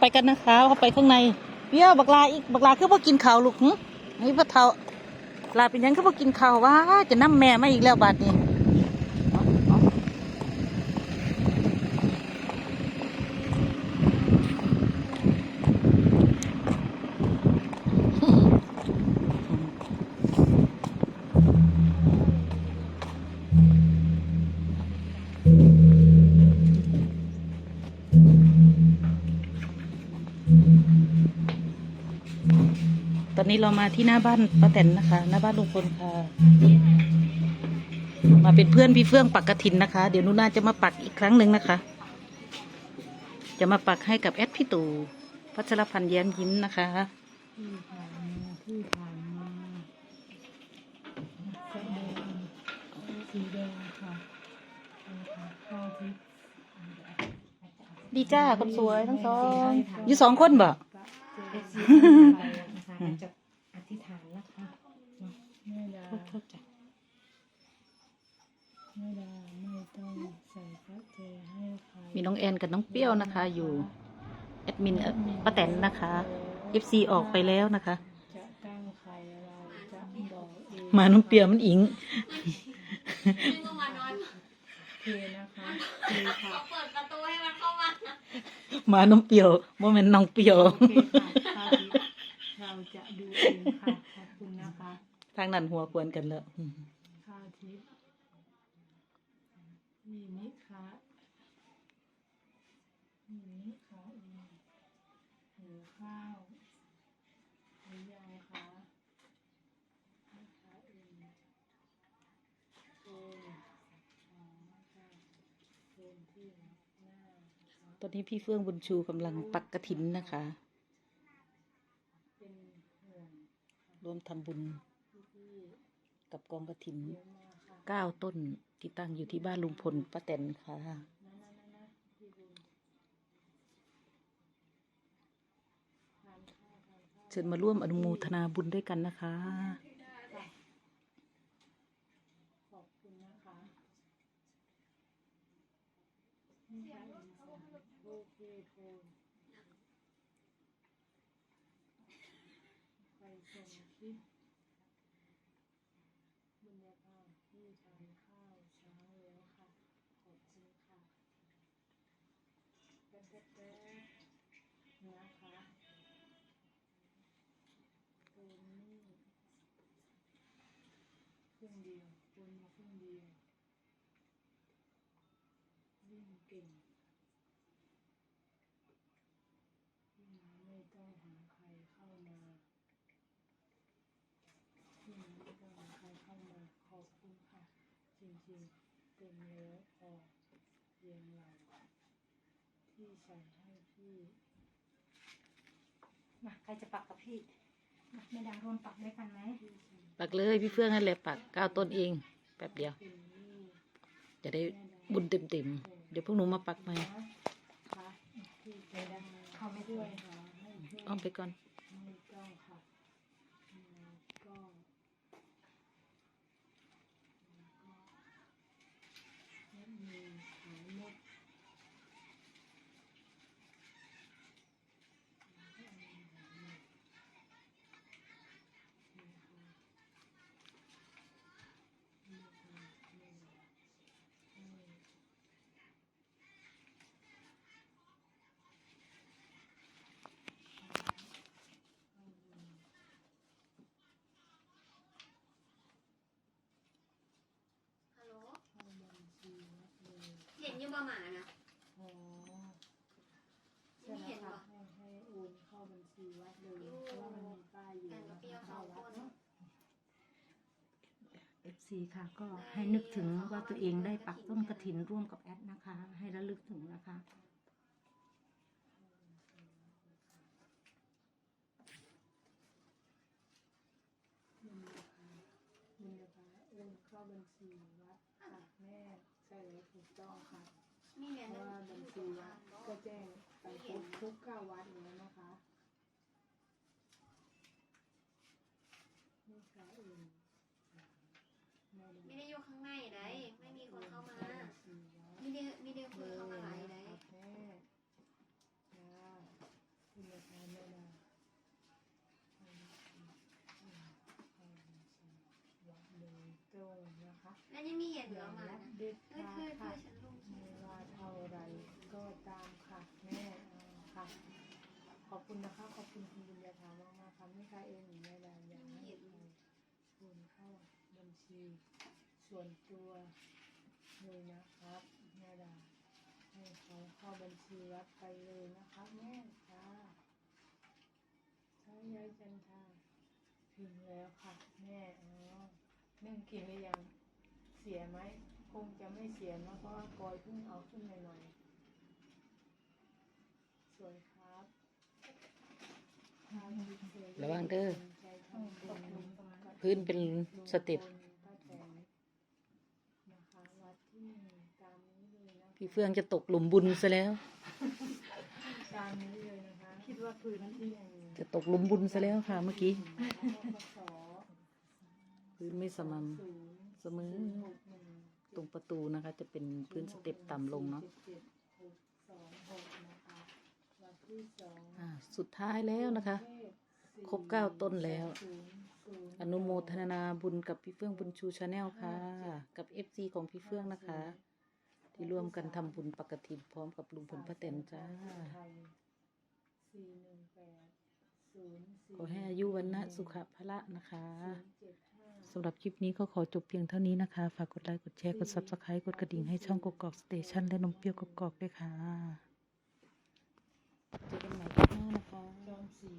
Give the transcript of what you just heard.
ไปกันนะคะเขาไปข้างในเบี้ยวบักลาอีกบักลาคือพอกินข้าวลูกหึนี่พ่อเท่าลาเป็นยังคือพอกินข้าวว่าจะนํแม่มาอีกแล้วบาดนี้ ตอนนี้เรามาที่หน้าบ้านป้าแตนนะคะ หน้าบ้านลุงพลค่ะ มาเป็นเพื่อนพี่เฟื่องปักกระถินนะคะ เดี๋ยวนุน่าจะมาปักอีกครั้งหนึ่งนะคะ จะมาปักให้กับแอดพี่ตู่พัชรพันธ์แย้มยิ้มนะคะที่ผ่านมาที่ผ่านมาแสดงสีแดงค่ะนะคะข้าวทิพย์ดีจ้าคนสวยทั้งสองอยู่สองคนบ่ เอฟซีไปนะคะจะอธิษฐานนะคะแม่ดาโทษจ้ะแม่ดาไม่ต้องใส่พระเจให้ใครมีน้องแอนกับน้องเปรี้ยวนะคะ อยู่แอดมินเอ่อป้าแตนนะคะ FC ออกไปแล้วนะคะ จะตั้งใครเราจะบอกเองมาน้องเปรี้ยวมันอิงไม่ต้องมานอนโอเคนะคะดีค่ะเขาเปิดประตูให้มันเข้ามา มาน้องเปรี้ยวโมเมนต์น้องเปรี้ยว โอเคค่ะข้าวทิพย์ เราจะดูเองค่ะขอบคุณนะคะทางนั้นหัวควรกันแล้วข้าวทิพย์มีนิคะมีนิคะหิวข้าวหรือยังคะนะคะเองโอนอ๋อค่ะโอนที่หน้านะคะตอนนี้พี่เฟื่องบุญชูกำลังปักกระถินนะคะ เป็นห่วง ร่วมทำบุญพี่กับกองกระถินๆเยอะมากค่ะเก้าต้นที่ตั้งอยู่ที่บ้านลุงพลป้าแตนค่ะนั่นๆๆๆพี่บุญทานข้าวทานข้าวเชิญมาร่วมอนุโมทนาบุญด้วยกันนะคะ ขอบคุณนะคะนี่ค่ะโอเคโทรไป ส่งคลิปบรรยากาศที่ทานข้าวเช้าแล้วค่ะ ขอบคุณค่ะแป๊บๆๆนะคะตรงนี้ครึ่งเดียวคนมาครึ่งเดียววิ่งเก่งไม่ต้องหาใครเข้ามาวิ่งไม่ต้องหาใครเข้ามา ขอบคุณค่ะ จ ริงๆ เต็มแล้วพอเย็นเราที่ใส่ให้พี่ มาใครจะปักกับพี่มาไม่ดาร่วมปักด้วยกันไหมที่ใส่ปักเลยพี่เฟื่องนั่นแหละปักเก้าต้นเองแป๊บเดียวเป็นนี่จะได้บุญเต็มๆ เดี๋ยวพวกหนูมาปักใหม่ค่ะที่จะได้เข้าไม่ด้วยหาให้เพื่อนอ้อมไปก่อน ไม่ต้องค่ะแล้วก็แล้วก็ไม่มีขายหมดแล้วก็เอามาขายหมดนะคะนี่ค่ะนี่ให้ ฮัลโหล เข้าบัญชีวัดเลย เห็นอยู่ประมาณนะ อ๋อไม่เห็นค่ะวะให้ให้โอนเข้าบัญชีวัดเลยเพราะว่ามันมีป้ายอยู่แต่นะเปรี้ยวเข้าเขาวัดคน เนาะเอฟซีค่ะ ก็ให้นึกถึงว่าตัวเองได้ปักต้นกระถินร่วมกับแอดนะคะ ให้ระลึกถึงนะคะนี่นะคะนี่นะคะโอนเข้าบัญชีวัดค่ะแม่ใช่แล้วถูกต้องค่ะ ว่าบัญชีวัดก็แจ้งไปคบทุกเก้าวัดอย่างนะคะนี่ค่ะอื่นไม่ได้อยู่ข้างในไดไม่มีคนเข้ามาไม่ได้ไม่ได้คนเข้ามาหลายไดแม่จ้าคุณแม่แม่นะวัดเลยตรงนะคะ แล้วนี่มีเหรียญเหลือมานะเกเพื่อเพื่อเธอน คุณนะคะ ขอบคุณคุณบุญญาภามากมากๆค่ะไม่ค่ะเองหนูไม่ได้อย่ากให้ใครคุณเข้าบัญชี ส่วนตัวเลยนะครับแม่ดาให้เขาเข้าบัญชีวัดไปเลยนะคะแม่ค่ะใช้ยายจันทาพิมพ์แล้วค่ะ แม่อ๋อนึ่งกินหรือยังเสียไหมคงจะไม่เสียนะเพราะว่ากอยเพิ่งเอาขึ้นใหม่ๆสวยครับทางที่สวย ระวังเด้อใจทำบุญกับพื้นเป็นสเต็ปลุงพลป้าแตนนะคะวัดที่หนึ่งตามนี้เลยนะคะพี่เฟื่องจะตกหลุมบุญซะแล้วตามนี้เลยนะคะคิดว่าพื้นที่หนึ่งจะตกหลุมบุญซะแล้วค่ะเมื่อกี้สพื้นไม่สม่ำศูนย์เสมอศูนย์หกหนึ่งตรงประตูนะคะ จะเป็นพื้นสเต็ปต่ำลงเนาะจ็ดเจ็ดหกสองหกนะคะวัดที่สองอ่าสุดท้ายแล้วนะคะ ครบเก้าต้นแล้ว อนุโมทนาบุญกับพี่เฟื่องบุญชูชาแนลค่ะ กับเอฟซีของพี่เฟื่องนะคะ ที่ร่วมกันทำบุญปกติพร้อมกับลุงพลป้าแตนจ้า สี่หนึ่งแปดศูนย์สี่ขอให้อายุวันนะสุขภะละนะคะศูนย์เจ็ดห้า สำหรับคลิปนี้ก็ขอจบเพียงเท่านี้นะคะ ฝากกดไลค์ กดแชร์ กด subscribe กดกระดิ่งให้ช่องกกอกสเตชันและนมเปรี้ยวกกอกด้วยค่ะ เจอกันใหม่คลิปหน้านะคะจอมสี